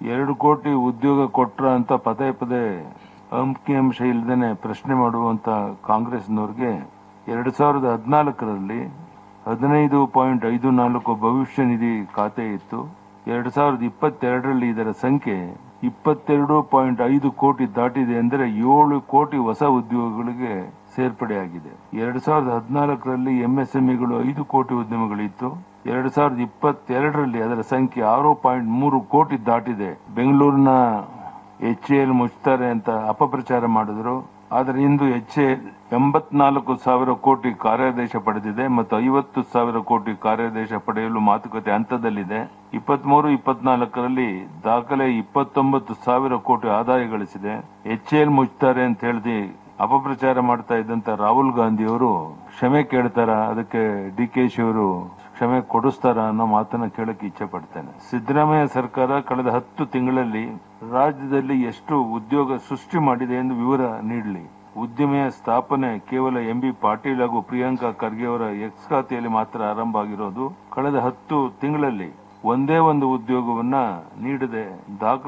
ಎರಡು ಕೋಟಿ ಉದ್ಯೋಗ ಕೊಟ್ರ ಅಂತ ಪದೇ ಪದೇ ಅಂಕಿ ಅಂಶ ಇಲ್ಲದೇನೆ ಪ್ರಶ್ನೆ ಮಾಡುವಂತ ಕಾಂಗ್ರೆಸ್ನವ್ರಿಗೆ ಎರಡ್ ಸಾವಿರದ ಹದಿನಾಲ್ಕರಲ್ಲಿ ಹದಿನೈದು ಪಾಯಿಂಟ್ ಐದು ನಾಲ್ಕು ಭವಿಷ್ಯ ನಿಧಿ ಖಾತೆ ಇತ್ತು. ಎರಡ್ ಸಾವಿರದ ಇಪ್ಪತ್ತೆರಡರಲ್ಲಿ ಇದರ ಸಂಖ್ಯೆ ಇಪ್ಪತ್ತೆರಡು ಪಾಯಿಂಟ್ ಐದು ಕೋಟಿ ದಾಟಿದೆ ಅಂದರೆ ಏಳು ಕೋಟಿ ಹೊಸ ಉದ್ಯೋಗಗಳಿಗೆ ಸೇರ್ಪಡೆಯಾಗಿದೆ. ಎರಡ್ ಸಾವಿರದ ಹದಿನಾಲ್ಕರಲ್ಲಿ ಎಂಎಸ್ಎಂಇಗಳು ಐದು ಕೋಟಿ ಉದ್ಯಮಗಳಿತ್ತು. ಎರಡ್ ಸಾವಿರದ ಇಪ್ಪತ್ತೆರಡರಲ್ಲಿ ಅದರ ಸಂಖ್ಯೆ ಆರು ಪಾಯಿಂಟ್ ಮೂರು ಕೋಟಿ ದಾಟಿದೆ. ಬೆಂಗಳೂರಿನ ಎಚ್ ಎಲ್ ಮುಚ್ತಾರೆ ಅಂತ ಅಪಪ್ರಚಾರ ಮಾಡಿದ್ರು. ಆದರೆ ಇಂದು ಎ ಎಂಬತ್ನಾಲ್ಕು ಸಾವಿರ ಕೋಟಿ ಕಾರ್ಯಾದೇಶ ಪಡೆದಿದೆ ಮತ್ತು ಐವತ್ತು ಸಾವಿರ ಕೋಟಿ ಕಾರ್ಯಾದೇಶ ಪಡೆಯಲು ಮಾತುಕತೆ ಹಂತದಲ್ಲಿದೆ. ಇಪ್ಪತ್ಮೂರು, ಇಪ್ಪತ್ನಾಲ್ಕರಲ್ಲಿ ದಾಖಲೆ ಇಪ್ಪತ್ತೊಂಬತ್ತು ಸಾವಿರ ಕೋಟಿ ಆದಾಯ ಗಳಿಸಿದೆ. ಎಚ್ಎಲ್ ಮುಚ್ತಾರೆ ಅಂತ ಹೇಳಿ ಅಪಪ್ರಚಾರ ಮಾಡ್ತಾ ಇದ್ದಂತ ರಾಹುಲ್ ಗಾಂಧಿ ಅವರು ಕ್ಷಮೆ ಕೇಳ್ತಾರ, ಅದಕ್ಕೆ ಡಿ ಕೆ ಶಿ ಅವರು ಕ್ಷಮೆ ಕೊಡಿಸ್ತಾರ ಅನ್ನೋ ಮಾತನ್ನ ಕೇಳಕ್ಕೆ ಇಚ್ಛೆ ಪಡ್ತೇನೆ. ಸಿದ್ದರಾಮಯ್ಯ ಸರ್ಕಾರ ಕಳೆದ ಹತ್ತು ತಿಂಗಳಲ್ಲಿ ರಾಜ್ಯದಲ್ಲಿ ಎಷ್ಟು ಉದ್ಯೋಗ ಸೃಷ್ಟಿ ಮಾಡಿದೆ ಎಂದು ವಿವರ ನೀಡಲಿ. ಉದ್ಯಮೆಯ ಸ್ಥಾಪನೆ ಕೇವಲ ಎಂ ಬಿ ಪಾಟೀಲ್ ಹಾಗೂ ಪ್ರಿಯಾಂಕಾ ಖರ್ಗೆ ಅವರ ಎಕ್ಸ್ ಖಾತೆಯಲ್ಲಿ ಮಾತ್ರ ಆರಂಭ ಆಗಿರೋದು. ಕಳೆದ ಹತ್ತು ತಿಂಗಳಲ್ಲಿ ಒಂದೇ ಒಂದು ಉದ್ಯೋಗವನ್ನ ನೀಡದೆ ದಾಖಲೆ